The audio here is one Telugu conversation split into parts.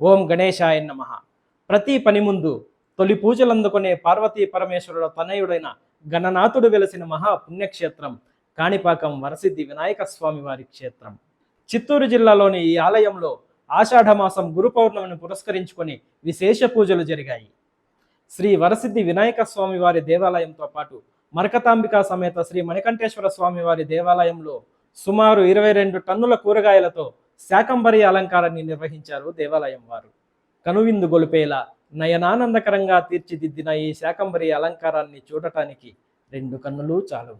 ఓం గణేశాయ నమ. ప్రతి పని ముందు తొలి పూజలు అందుకునే పార్వతీ పరమేశ్వరుల తనయుడైన గణనాథుడు వెలసిన మహా పుణ్యక్షేత్రం కాణిపాకం వరసిద్ధి వినాయక స్వామి వారి క్షేత్రం. చిత్తూరు జిల్లాలోని ఈ ఆలయంలో ఆషాఢమాసం గురు పౌర్ణమిని పురస్కరించుకొని విశేష పూజలు జరిగాయి. శ్రీ వరసిద్ధి వినాయక స్వామి వారి దేవాలయంతో పాటు మరకతాంబికా సమేత శ్రీ మణికంఠేశ్వర స్వామి వారి దేవాలయంలో సుమారు ఇరవై రెండు టన్నుల కూరగాయలతో శాకంబరి అలంకారాన్ని నిర్వహించారు దేవాలయం వారు. కనువిందు గొలిపేలా నయనానందకరంగా తీర్చిదిద్దిన ఈ శాకంబరి అలంకారాన్ని చూడటానికి రెండు కన్నులు చాలు.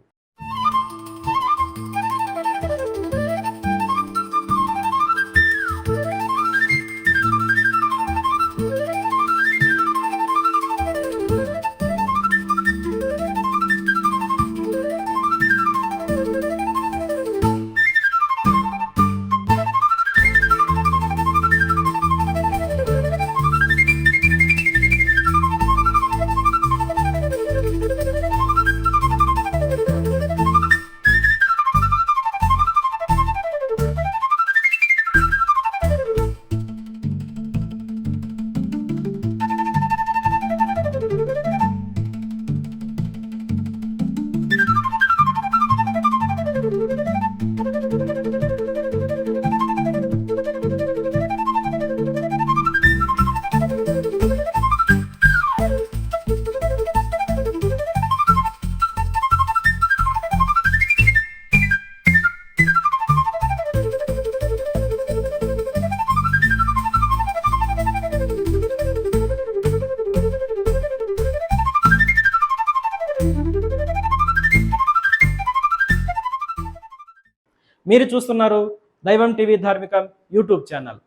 మీరు చూస్తున్నారు Daivam TV Dharmikam YouTube channel.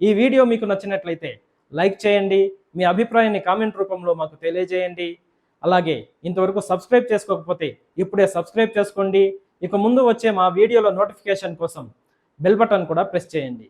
ఈ వీడియో మీకు నచ్చినట్లయితే లైక్ చేయండి మీ అభిప్రాయాన్ని కామెంట్ రూపంలో మాకు తెలియజేయండి. అలాగే ఇంతవరకు సబ్స్క్రైబ్ చేసుకోకపోతే ఇప్పుడే సబ్స్క్రైబ్ చేసుకోండి. ఇక ముందు వచ్చే మా వీడియోల నోటిఫికేషన్ కోసం బెల్ బటన్ కూడా ప్రెస్ చేయండి.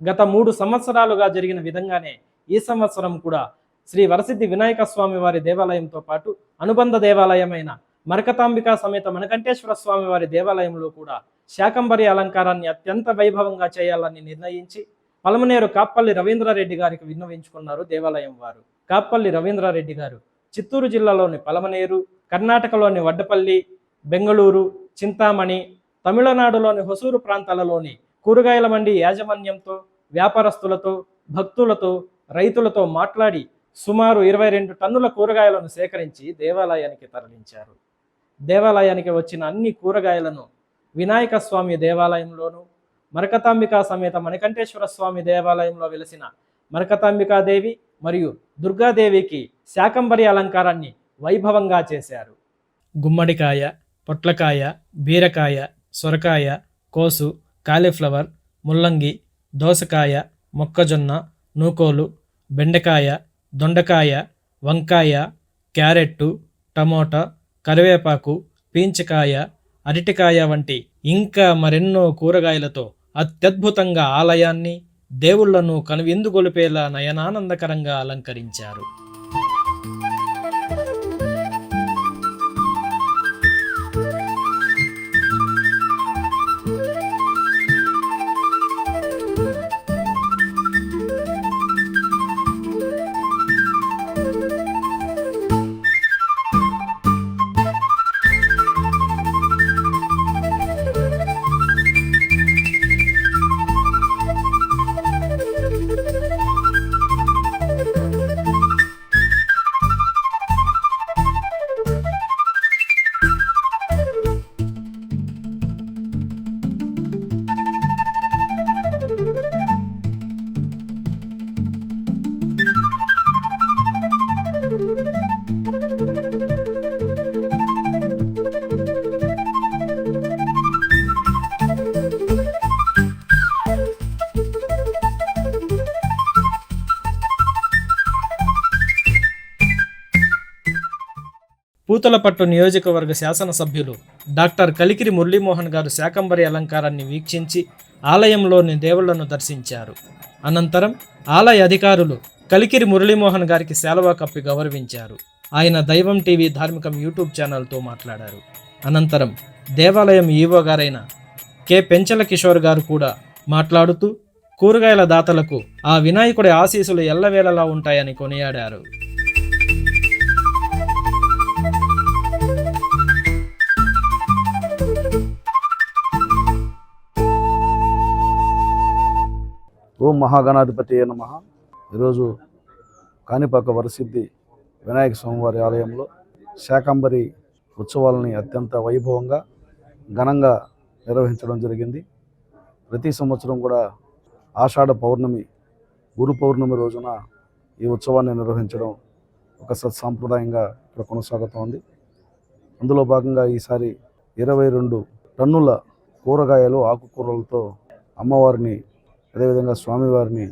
గత మూడు సంవత్సరాలుగా జరిగిన విధంగానే ఈ సంవత్సరం కూడా శ్రీ వరసిద్ధి వినాయక స్వామి వారి దేవాలయంతో పాటు అనుబంధ దేవాలయమైన మరకతాంబికా సమేత మణకంఠేశ్వర స్వామి వారి దేవాలయంలో కూడా శాకంబరి అలంకారాన్ని అత్యంత వైభవంగా చేయాలని నిర్ణయించి పలమనేరు కాప్పల్లి రవీంద్రారెడ్డి గారికి విన్నవించుకున్నారు దేవాలయం వారు. కాప్పల్లి రవీంద్రారెడ్డి గారు చిత్తూరు జిల్లాలోని పలమనేరు కర్ణాటకలోని వడ్డపల్లి బెంగళూరు చింతామణి తమిళనాడులోని హొసూరు ప్రాంతాలలోని కూరగాయల మండి యాజమాన్యంతో వ్యాపారస్తులతో భక్తులతో రైతులతో మాట్లాడి సుమారు ఇరవై రెండు టన్నుల కూరగాయలను సేకరించి దేవాలయానికి తరలించారు. దేవాలయానికి వచ్చిన అన్ని కూరగాయలను వినాయక స్వామి దేవాలయంలోను మరకతాంబికా సమేత మణికంఠేశ్వర స్వామి దేవాలయంలో వెలిసిన మరకతాంబికాదేవి మరియు దుర్గాదేవికి శాకంబరి అలంకారాన్ని వైభవంగా చేశారు. గుమ్మడికాయ పొట్లకాయ బీరకాయ సొరకాయ కోసు కాలీఫ్లవర్ ముల్లంగి దోసకాయ మొక్కజొన్న నూకోలు బెండకాయ దొండకాయ వంకాయ క్యారెట్టు టమోటా కరివేపాకు పీంచకాయ అరటికాయ వంటి ఇంకా మరెన్నో కూరగాయలతో అత్యద్భుతంగా ఆలయాన్ని దేవుళ్ళను కనువిందుగొలిపేలా నయనానందకరంగా అలంకరించారు. పూతలపట్టు నియోజకవర్గ శాసనసభ్యులు డాక్టర్ కలికిరి మురళీమోహన్ గారు శాకంబరి అలంకారాన్ని వీక్షించి ఆలయంలోని దేవుళ్ళను దర్శించారు. అనంతరం ఆలయ అధికారులు కలికిరి మురళీమోహన్ గారికి శాలువా కప్పి గౌరవించారు. ఆయన దైవం టీవీ ధార్మికం యూట్యూబ్ ఛానల్తో మాట్లాడారు. అనంతరం దేవాలయం ఈవో గారైన కె. పెంచల కిషోర్ గారు కూడా మాట్లాడుతూ కూరగాయల దాతలకు ఆ వినాయకుడి ఆశీసులు ఎల్లవేళలా ఉంటాయని కొనియాడారు. ఓం మహాగణాధిపతి నమ ఈరోజు కాణిపాక వరసిద్ధి వినాయక స్వామివారి ఆలయంలో శాకంబరి ఉత్సవాలని అత్యంత వైభవంగా ఘనంగా నిర్వహించడం జరిగింది. ప్రతి సంవత్సరం కూడా ఆషాఢ పౌర్ణమి గురు పౌర్ణమి రోజున ఈ ఉత్సవాన్ని నిర్వహించడం ఒక సత్సాంప్రదాయంగా ఇక్కడ కొనసాగుతోంది. అందులో భాగంగా ఈసారి ఇరవై రెండు టన్నుల కూరగాయలు ఆకుకూరలతో అమ్మవారిని అదేవిధంగా స్వామివారిని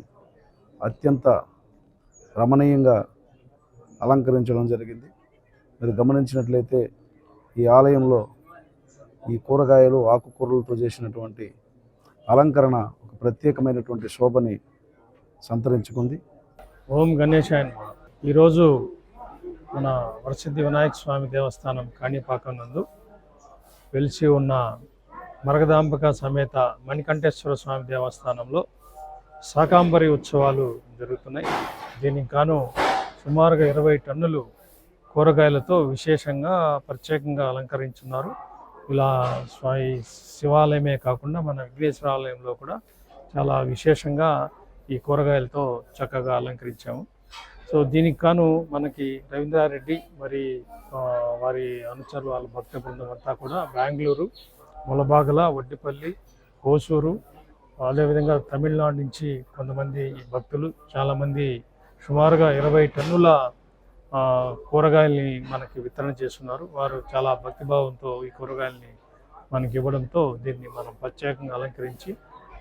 అత్యంత రమణీయంగా అలంకరించడం జరిగింది. మీరు గమనించినట్లయితే ఈ ఆలయంలో ఈ కూరగాయలు ఆకుకూరలతో చేసినటువంటి అలంకరణ ఒక ప్రత్యేకమైనటువంటి శోభని సంతరించుకుంది. ఓం గణేశాయ ఈరోజు మన వరసిద్ధి వినాయక స్వామి దేవస్థానం కాణిపాకం నందు వెలిసి ఉన్న మరగదాంబిక సమేత మణికంఠేశ్వర స్వామి దేవస్థానంలో శాకాంబరి ఉత్సవాలు జరుగుతున్నాయి. దీనికి గాను సుమారుగా ఇరవై టన్నులు కూరగాయలతో విశేషంగా ప్రత్యేకంగా అలంకరించున్నారు. ఇలా స్వామి శివాలయమే కాకుండా మన విఘ్నేశ్వర ఆలయంలో కూడా చాలా విశేషంగా ఈ కూరగాయలతో చక్కగా అలంకరించాము. సో దీనికి కాను మనకి రవీంద్రారెడ్డి మరి వారి అనుచరులు వాళ్ళ భక్త బృందం అంతా కూడా బెంగళూరు ములబాగల వడ్డిపల్లి కోసూరు అదేవిధంగా తమిళనాడు నుంచి కొంతమంది భక్తులు చాలామంది సుమారుగా ఇరవై టన్నుల కూరగాయల్ని మనకి వితరణ చేస్తున్నారు. వారు చాలా భక్తిభావంతో ఈ కూరగాయల్ని మనకి ఇవ్వడంతో దీన్ని మనం ప్రత్యేకంగా అలంకరించి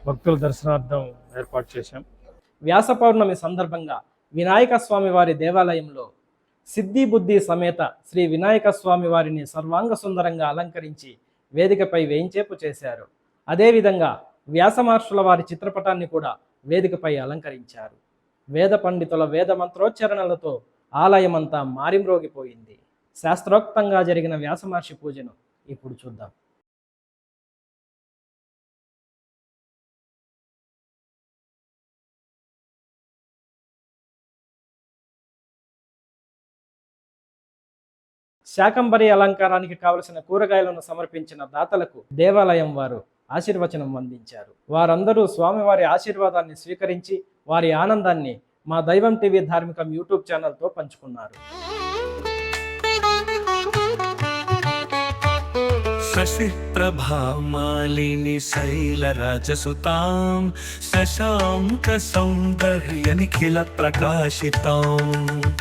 భక్తుల దర్శనార్థం ఏర్పాటు చేశాం. వ్యాస పౌర్ణమి సందర్భంగా వినాయక స్వామి వారి దేవాలయంలో సిద్ధి బుద్ధి సమేత శ్రీ వినాయక స్వామి వారిని సర్వాంగ సుందరంగా అలంకరించి వేదికపై వేయించేపు చేశారు. అదేవిధంగా వ్యాసమహర్షుల వారి చిత్రపటాన్ని కూడా వేదికపై అలంకరించారు. వేద పండితుల వేద మంత్రోచ్చరణలతో ఆలయమంతా మారిమ్రోగిపోయింది శాస్త్రోక్తంగా జరిగిన వ్యాసమహర్షి పూజను ఇప్పుడు చూద్దాం. శాకంబరి అలంకారానికి కావలసిన కూరగాయలను సమర్పించిన దాతలకు దేవాలయం వారు ఆశీర్వచనం అందించారు. వారందరూ స్వామివారి ఆశీర్వాదాన్ని స్వీకరించి వారి ఆనందాన్ని మా దైవం టీవీ ధార్మికం యూట్యూబ్ ఛానల్తో పంచుకున్నారు. ప్రభామాలిని శైలరాజసుతాం శశాంకసౌందర్యనిఖిల ప్రకాశితాం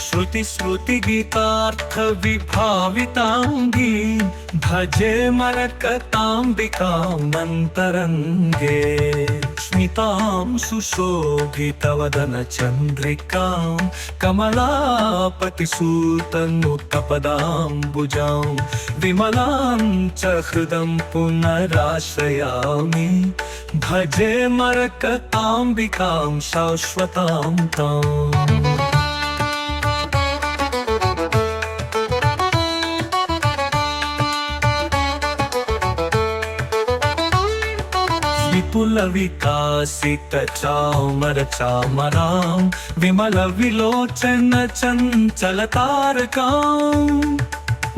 శృతి శృతి గీతార్థ విభావితాంగీ భజే మరకతాంబికామంతరంగే స్మితాం సుశోభితవదన చంద్రికాం కమలాపతి సూతన్ముక్త పదాంబుజాం విమలాం చ హృదం पुनराश्रयामि भजे मरकताम्बिकां शाश्वतां ताम् విపుల వికాసిత చామర చామరాం విమల విలోచన చంచల తారకాం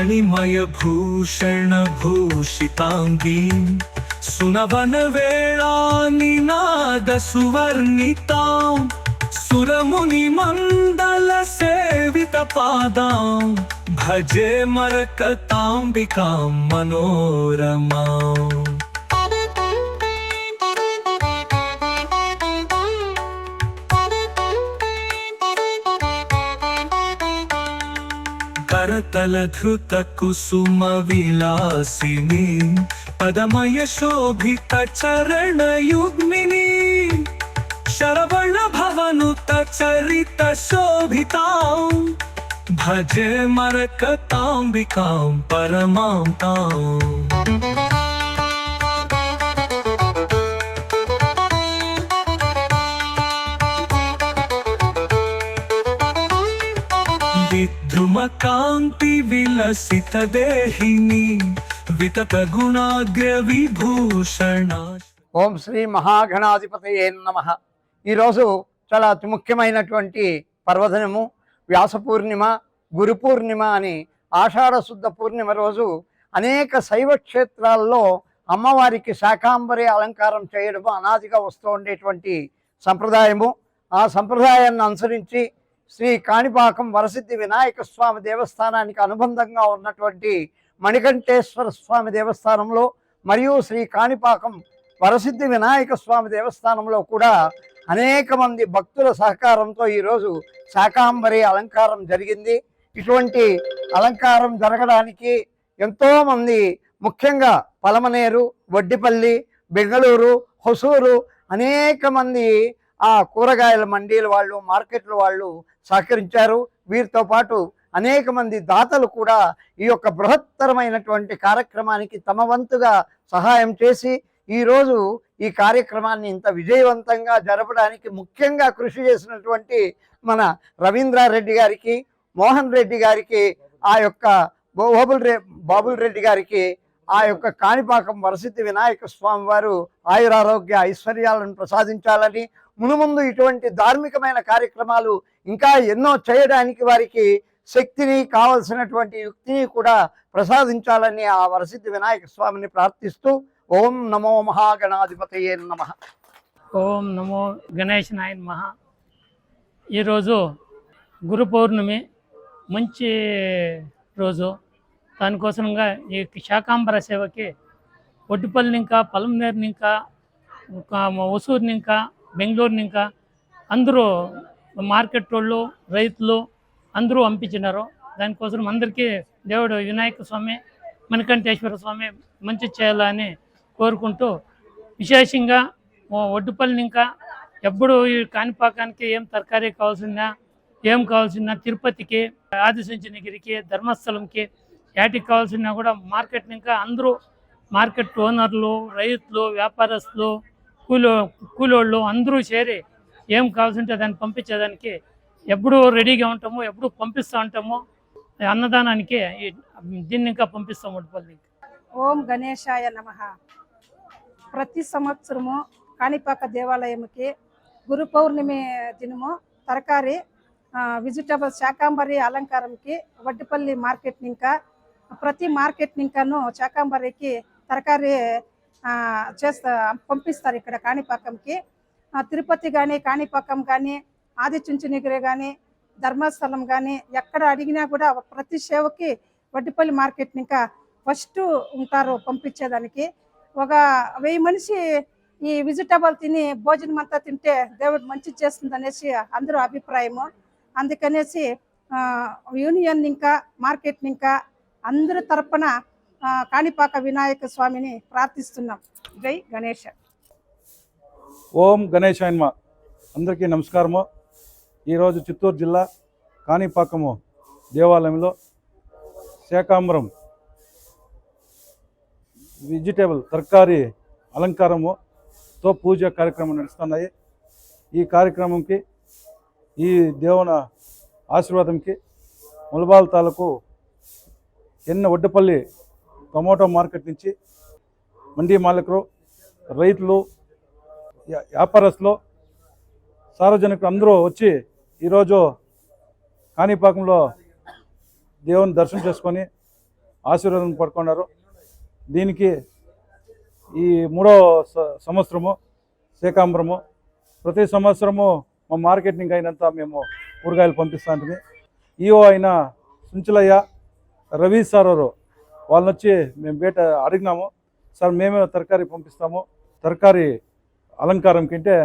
मणिमयभूषणभूषिताङ्गीं सुनवनवेळानिनादसुवर्णितां सुरमुनिमण्डलसेवितपादां भजे मरकताम्बिकां मनोरमाम् तलधृत कुसुमविलासिनी पदमयशोभितचरणयुग्मिनी शरवणभवनुतचरितशोभितां भजे मरकताम्बिकां परमां ताम्। దేహిని వితత గుణాగ్ర విభూషణ ఓం శ్రీ మహాగణాధిపతయే నమ. ఈరోజు చాలా అతి ముఖ్యమైనటువంటి పర్వదినము. వ్యాస పూర్ణిమ గురు పూర్ణిమ అని ఆషాఢ శుద్ధ పూర్ణిమ రోజు అనేక శైవ క్షేత్రాల్లో అమ్మవారికి శాకాంబరి అలంకారం చేయడం అనాదిగా వస్తూ ఉండేటువంటి సంప్రదాయము. ఆ సంప్రదాయాన్ని అనుసరించి శ్రీ కాణిపాకం వరసిద్ధి వినాయక స్వామి దేవస్థానానికి అనుబంధంగా ఉన్నటువంటి మణికంఠేశ్వర స్వామి దేవస్థానంలో మరియు శ్రీ కాణిపాకం వరసిద్ధి వినాయక స్వామి దేవస్థానంలో కూడా అనేక మంది భక్తుల సహకారంతో ఈరోజు శాకాంబరి అలంకారం జరిగింది. ఇటువంటి అలంకారం జరగడానికి ఎంతోమంది ముఖ్యంగా పలమనేరు వడ్డిపల్లి బెంగళూరు హొసూరు అనేక మంది ఆ కూరగాయల మండీల వాళ్ళు మార్కెట్ల వాళ్ళు సహకరించారు. వీరితో పాటు అనేక మంది దాతలు కూడా ఈ యొక్క బృహత్తరమైనటువంటి కార్యక్రమానికి తమ వంతుగా సహాయం చేసి ఈరోజు ఈ కార్యక్రమాన్ని ఇంత విజయవంతంగా జరపడానికి ముఖ్యంగా కృషి చేసినటువంటి మన రవీంద్రారెడ్డి గారికి మోహన్ రెడ్డి గారికి ఆ యొక్క బాబుల్ రే బాబుల్ రెడ్డి గారికి ఆ యొక్క కాణిపాకం వరసిద్ధి వినాయక స్వామి వారు ఆయురారోగ్య ఐశ్వర్యాలను ప్రసాదించాలని మునుముందు ఇటువంటి ధార్మికమైన కార్యక్రమాలు ఇంకా ఎన్నో చేయడానికి వారికి శక్తిని కావలసినటువంటి యుక్తిని కూడా ప్రసాదించాలని ఆ వరసిద్ధి వినాయక స్వామిని ప్రార్థిస్తూ ఓం నమో మహాగణాధిపతయే నమ. ఓం నమో గణేష్ నాయన్ మహా ఈరోజు గురు పౌర్ణమి మంచి రోజు. దానికోసంగా ఈ శాకాంబర సేవకి ఒడ్డుపల్లి ఇంకా పలంనేరు ఇంకా ఒసూరు ఇంకా బెంగళూరు ఇంకా అందరూ మార్కెట్ వాళ్ళు రైతులు అందరూ పంపించినారు. దానికోసం అందరికీ దేవుడు వినాయక స్వామి మణికంఠేశ్వర స్వామి మంచి చేయాలని కోరుకుంటూ విశేషంగా ఒడ్డుపల్లిని ఇంకా ఎప్పుడు ఈ కాణిపాకానికి ఏం తరకారీ కావాల్సిందా ఏం కావాల్సిన తిరుపతికి ఆదిశంచనగిరికి ధర్మస్థలంకి యాటికి కావాల్సిన కూడా మార్కెట్ ఇంకా అందరూ మార్కెట్ ఓనర్లు రైతులు వ్యాపారస్తులు కూలో కూలోళ్ళు అందరూ చేరి ఏం కావాల్సింటే దాన్ని పంపించేదానికి ఎప్పుడు రెడీగా ఉంటాము ఎప్పుడు పంపిస్తూ ఉంటాము. అన్నదానానికి దీన్ని ఇంకా పంపిస్తాము ఒడ్డుపల్లి ఓం గణేశాయ నమ. ప్రతి సంవత్సరము కాణిపాక దేవాలయంకి గురు పౌర్ణమి దినము తరకారి వెజిటబుల్ శాకాంబరి అలంకారంకి వడ్డిపల్లి మార్కెట్ ఇంకా ప్రతి మార్కెట్ ఇంకాను శాకాంబరికి తరకారి చేస్తా పంపిస్తారు ఇక్కడ కాణిపాకంకి. తిరుపతి కానీ కాణిపాకం కానీ ఆదిచుంచునిగిరి కానీ ధర్మస్థలం కానీ ఎక్కడ అడిగినా కూడా ప్రతి సేవకి వడ్డిపల్లి మార్కెట్ని ఇంకా ఫస్ట్ ఉంటారు పంపించేదానికి. ఒక వెయ్యి మనిషి ఈ వెజిటబుల్ తిని భోజనం అంతా తింటే దేవుడు మంచి చేస్తుంది అనేసి అందరూ అభిప్రాయము. అందుకనేసి యూనియన్ ఇంకా మార్కెట్ ఇంకా అందరి తరపున కాణిపాక వినాయక స్వామిని ప్రార్థిస్తున్నాం. జై గణేష్ ఓం గణేశాయన్మ. అందరికీ నమస్కారము. ఈరోజు చిత్తూరు జిల్లా కాణిపాకము దేవాలయంలో శాకాంబరం వెజిటేబుల్ తరకారీ అలంకారముతో పూజ కార్యక్రమం నడుస్తున్నాయి. ఈ కార్యక్రమంకి ఈ దేవుని ఆశీర్వాదంకి ములబాల్ తాలూకు ఎన్న ఒడ్డపల్లి టమోటో మార్కెట్ నుంచి మండీ మాలకులు రైతులు వ్యాపారస్తులు సార్వజనికులు అందరూ వచ్చి ఈరోజు కాణిపాకంలో దేవుని దర్శనం చేసుకొని ఆశీర్వాదం పడుకున్నారు. దీనికి ఈ మూడో సంవత్సరము శాకాంబరము ప్రతి సంవత్సరము మా మార్కెటింగ్ అయినంత మేము కూరగాయలు పంపిస్తాంటిమి ఉంటుంది ఈఓ అయిన సుంచులయ్య రవి సార్ వాళ్ళని వచ్చి మేము బయట అడిగినాము. సార్ మేమే తరకారీ పంపిస్తాము. తరకారీ అలంకారం కంటే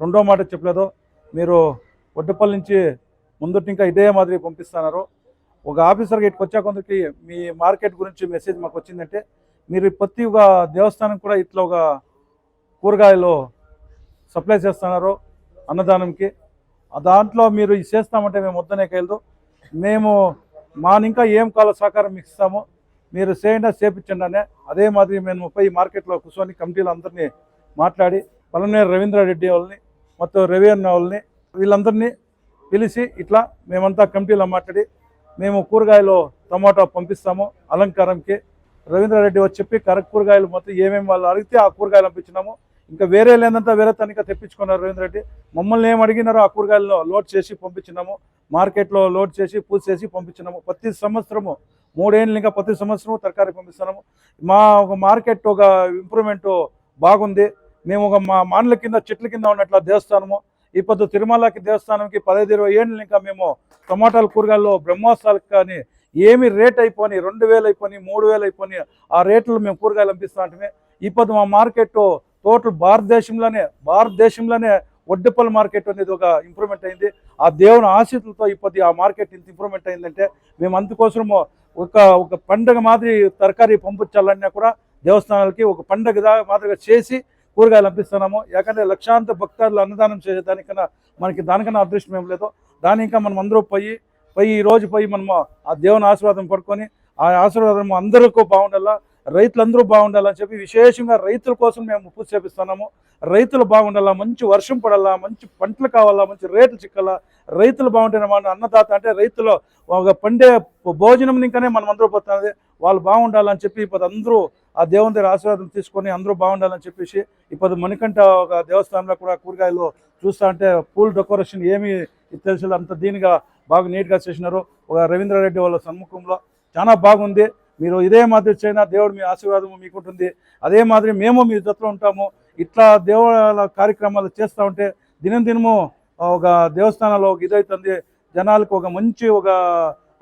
రెండో మాట చెప్పలేదు. మీరు ఒడ్డుపల్లి నుంచి ముందుటి ఇంకా ఇదే మాదిరి పంపిస్తున్నారు. ఒక ఆఫీసర్గా ఇటుకు వచ్చే కొందరికి మీ మార్కెట్ గురించి మెసేజ్ మాకు వచ్చిందంటే మీరు ప్రతి ఒక దేవస్థానం కూడా ఇట్లా ఒక కూరగాయలు సప్లై చేస్తున్నారు అన్నదానంకి. దాంట్లో మీరు ఇది చేస్తామంటే మేము వద్దనే కలదు మేము మా ఇంకా ఏం కావాలో సహకారం మీకు ఇస్తాము. మీరు చేయండి చేపించండి అనే అదే మాదిరి మేము ముప్పై మార్కెట్లో కూర్చొని కమిటీలు అందరినీ మాట్లాడి పలమనేరు రవీంద్రారెడ్డి వాళ్ళని మొత్తం రవి అన్న వాళ్ళని వీళ్ళందరినీ పిలిచి ఇట్లా మేమంతా కమిటీలో మాట్లాడి మేము కూరగాయలు టమాటా పంపిస్తాము అలంకారంకి. రవీంద్రారెడ్డి వచ్చి చెప్పి కరెక్ట్ కూరగాయలు మొత్తం ఏమేమి వాళ్ళు అడిగితే ఆ కూరగాయలు పంపించినాము. ఇంకా వేరే లేదంతా వేరే తనిఖీ తెప్పించుకున్నారు రవీంద్రరెడ్డి మమ్మల్ని ఏం అడిగినారో ఆ కూరగాయలను లోడ్ చేసి పంపించినాము. మార్కెట్లో లోడ్ చేసి పూజ చేసి పంపించినాము. ప్రతి సంవత్సరము మూడేళ్ళు ఇంకా ప్రతి సంవత్సరము తరకారీ పంపిస్తున్నాము. మా ఒక మార్కెట్ ఒక ఇంప్రూవ్మెంట్ బాగుంది. మేము ఒక మా మాన్ల కింద చెట్ల కింద ఉన్నట్ల దేవస్థానము. ఇప్పుడు తిరుమలకి దేవస్థానంకి పదహైదు ఇరవై ఏళ్ళు ఇంకా మేము టమాటాల కూరగాయల్లో బ్రహ్మోత్సవాలకు కానీ ఏమి రేట్ అయిపోయి రెండు వేలు అయిపోయి మూడు వేలు అయిపోయి ఆ రేట్లు మేము కూరగాయలు పంపిస్తా ఇప్పుడు మా మార్కెట్ టోటల్ భారతదేశంలోనే భారతదేశంలోనే ఒడ్డెపల్లి మార్కెట్ అనేది ఒక ఇంప్రూవ్మెంట్ అయింది. ఆ దేవుని ఆశీతులతో ఇప్పుడు ఆ మార్కెట్ ఇంత ఇంప్రూవ్మెంట్ అయిందంటే మేము అందుకోసము ఒక ఒక పండగ మాదిరి తరకారీ పంపించాలన్నా కూడా దేవస్థానాలకి ఒక పండగ మాదిరిగా చేసి కూరగాయలు అనిపిస్తున్నాము యాకంటే లక్షాంత భక్తాదులు అన్నదానం చేసేదానికన్నా మనకి దానికన్నా అదృష్టం ఏం లేదు దాని ఇంకా మనం అందరూ పోయి పోయి ఈ రోజు పోయి మనము ఆ దేవుని ఆశీర్వాదం పడుకొని ఆ ఆశీర్వాదం అందరికీ బాగుండాలా రైతులందరూ బాగుండాలని చెప్పి విశేషంగా రైతుల కోసం మేము పూజ చేపిస్తున్నాము. రైతులు బాగుండాలా మంచి వర్షం పడాలా మంచి పంటలు కావాలా మంచి రేట్లు చిక్కాలా రైతులు బాగుంటేనే మన అన్నదాత అంటే రైతులు ఒక పండే భోజనం ఇంకానే మనం అందరూ పోతున్నది వాళ్ళు బాగుండాలని చెప్పి ఇప్పుడు అందరూ ఆ దేవుని దగ్గర ఆశీర్వాదం తీసుకొని అందరూ బాగుండాలని చెప్పేసి ఇప్పుడు మణికంఠ ఒక దేవస్థానంలో కూడా కూరగాయలు చూస్తా అంటే పూల్ డెకరేషన్ ఏమి తెలుసు అంత దీనిగా బాగా నీట్గా చేసినారు. ఒక రవీంద్రారెడ్డి వాళ్ళ సన్ముఖంలో చాలా బాగుంది. మీరు ఇదే మాదిరి చైనా దేవుడు మీ ఆశీర్వాదం మీకుంటుంది. అదే మాదిరి మేము మీ జతలో ఉంటాము. ఇట్లా దేవుళ్ళ కార్యక్రమాలు చేస్తూ ఉంటే దినం దినము ఒక దేవస్థానంలో ఒక ఇదవుతుంది జనాలకు ఒక మంచి ఒక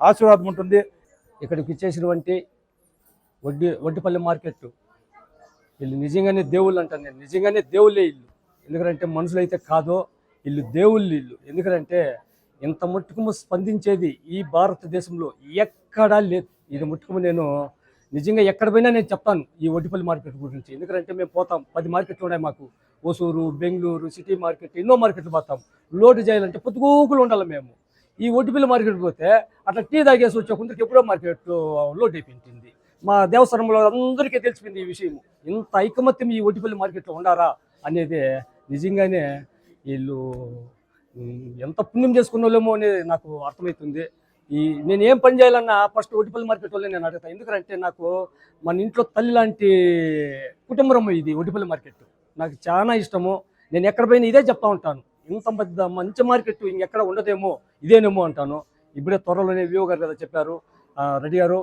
ఆశీర్వాదం ఉంటుంది. ఇక్కడికి ఇచ్చేసినటువంటి వడ్డీ వడ్డిపల్లి మార్కెట్. వీళ్ళు నిజంగానే దేవుళ్ళు అంటాను నేను నిజంగానే దేవుళ్ళే ఇల్లు ఎందుకంటే మనుషులు అయితే కాదో వీళ్ళు దేవుళ్ళు ఇల్లు ఎందుకంటే ఇంత మట్టుకు స్పందించేది ఈ భారతదేశంలో ఎక్కడా లేదు. ఇది మట్టుకు నేను నిజంగా ఎక్కడ పోయినా నేను చెప్తాను ఈ వడ్డిపల్లి మార్కెట్ గురించి. ఎందుకంటే మేము పోతాం. పది మార్కెట్లు ఉన్నాయి మాకు. ఓసూరు బెంగళూరు సిటీ మార్కెట్ ఎన్నో మార్కెట్లు పోతాం లోటు చేయాలంటే పొద్దుగూకులు ఉండాలి మేము. ఈ ఒడ్డుపిల్లి మార్కెట్ పోతే అట్లా టీ తాగేసి వచ్చే కొందరికి ఎప్పుడో మార్కెట్ లోడ్ అయిపోయింది మా దేవస్థానంలో అందరికీ తెలిసిపోయింది ఈ విషయం. ఇంత ఐకమత్యం ఈ ఒడ్డుపల్లి మార్కెట్లో ఉండారా అనేది నిజంగానే వీళ్ళు ఎంత పుణ్యం చేసుకున్న వాళ్ళేమో అనేది నాకు అర్థమవుతుంది ఈ నేను ఏం పని చేయాలన్నా ఫస్ట్ ఒడ్డుపల్లి మార్కెట్ వాళ్ళే నేను అడుగుతాను ఎందుకంటే నాకు మన ఇంట్లో తల్లి లాంటి కుటుంబం ఇది ఒడ్డుపల్లి మార్కెట్. నాకు చాలా ఇష్టము. నేను ఎక్కడ పోయినా ఇదే చెప్తా ఉంటాను. ఇంత పెద్ద మంచి మార్కెట్ ఇంకెక్కడ ఉండదేమో ఇదేనేమో అంటాను. ఇప్పుడే త్వరలోనే వివో గారు కదా చెప్పారు. రెడ్డి గారు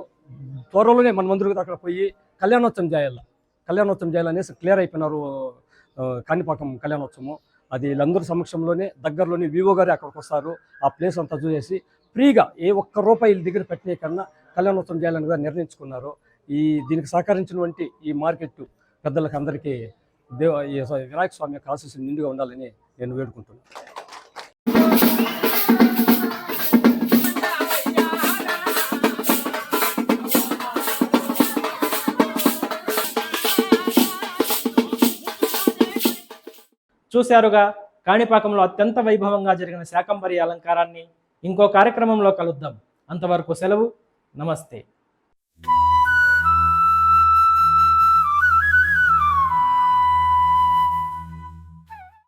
త్వరలోనే మన మందిరికి అక్కడ పోయి కళ్యాణోత్సవం చేయాలి. కళ్యాణోత్సవం చేయాలనేసి క్లియర్ అయిపోయినారు కాణిపాకం కళ్యాణోత్సవం అది వీళ్ళందరి సమక్షంలోనే దగ్గరలోనే వివో గారు అక్కడికి వస్తారు. ఆ ప్లేస్ అంతా చూసేసి ఫ్రీగా ఏ ఒక్క రూపాయి దగ్గర పెట్టిన కన్నా కళ్యాణోత్సవం చేయాలని కూడా నిర్ణయించుకున్నారు. ఈ దీనికి సహకరించినటువంటి ఈ మార్కెట్ పెద్దలకు అందరికీ దేవ ఈ వినాయక స్వామి యొక్క ఆశీస్సులు నిండుగా ఉండాలని నేను వేడుకుంటున్నాను చూశారుగా కాణిపాకంలో అత్యంత వైభవంగా జరిగిన శాకంబరి అలంకారాన్ని ఇంకో కార్యక్రమంలో కలుద్దాం. అంతవరకు సెలవు. నమస్తే.